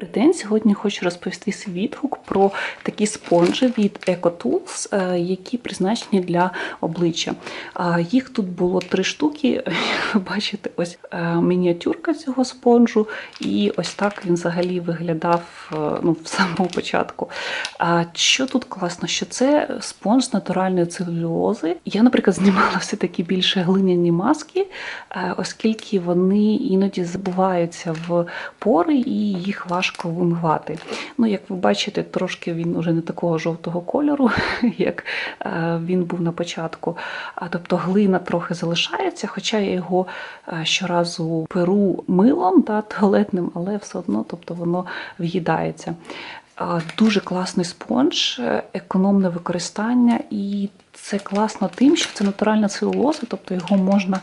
Добрий. Сьогодні хочу розповісти свій відгук про такі спонжі від EcoTools, е, які призначені для обличчя. Їх тут було три штуки. Ви бачите, ось е, мініатюрка цього спонжу, і ось так він взагалі виглядав е, ну, в самому початку. Що тут класно, що це спонж натуральної целюлози. Я, наприклад, знімала все-таки більше глиняні маски, оскільки вони іноді забуваються в пори і їх важко вимивати. Ну, як ви бачите, трошки він уже не такого жовтого кольору, як е, він був на початку. Тобто глина трохи залишається, хоча я його е, щоразу перу милом та туалетним, але все одно тобто воно в'їдається. Дуже класний спонж, е, економне використання, і це класно тим, що це натуральна целулоза, тобто його можна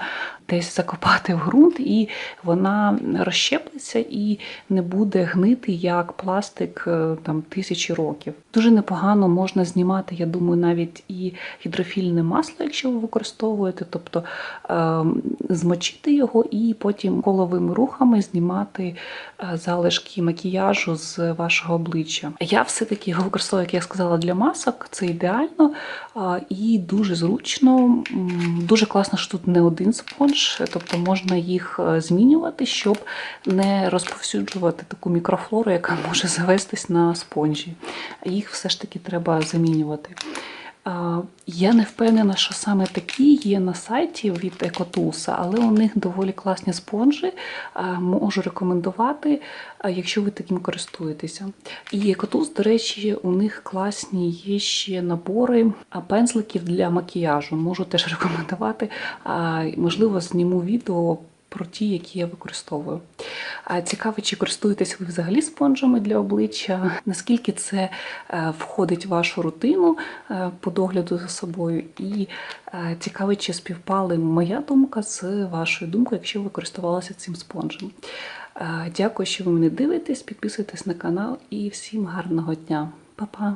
десь закопати в ґрунт, і вона розщеплеться і не буде гнити як пластик е, там тисячі років. Дуже непогано можна знімати, я думаю, навіть і гідрофільне масло, якщо ви використовуєте, тобто е, змочити його і потім коловими рухами знімати е, залишки макіяжу з вашого обличчя. Я все-таки його використовую, як я сказала, для масок, це ідеально а, і дуже зручно. Дуже класно, що тут не один спонж, тобто можна їх е, змінювати, щоб не розповсюджувати таку мікрофлору, яка може завестись на спонжі. Їх все ж таки треба замінювати. Я не впевнена, що саме такі є на сайті від Екотуса, але у них доволі класні спонжі. Можу рекомендувати, якщо ви таким користуєтеся. І Екотус, до речі, у них класні є ще набори пензликів для макіяжу. Можу теж рекомендувати. Можливо, зніму відео про ті, які я використовую. Цікаво, чи користуєтесь ви взагалі спонжами для обличчя, наскільки це е, входить в вашу рутину е, по догляду за собою, і е, цікаво, чи співпали моя думка з вашою думкою, якщо ви користувалися цим спонжем. Дякую, що ви мене дивитесь, підписуйтесь на канал і всім гарного дня. Па-па!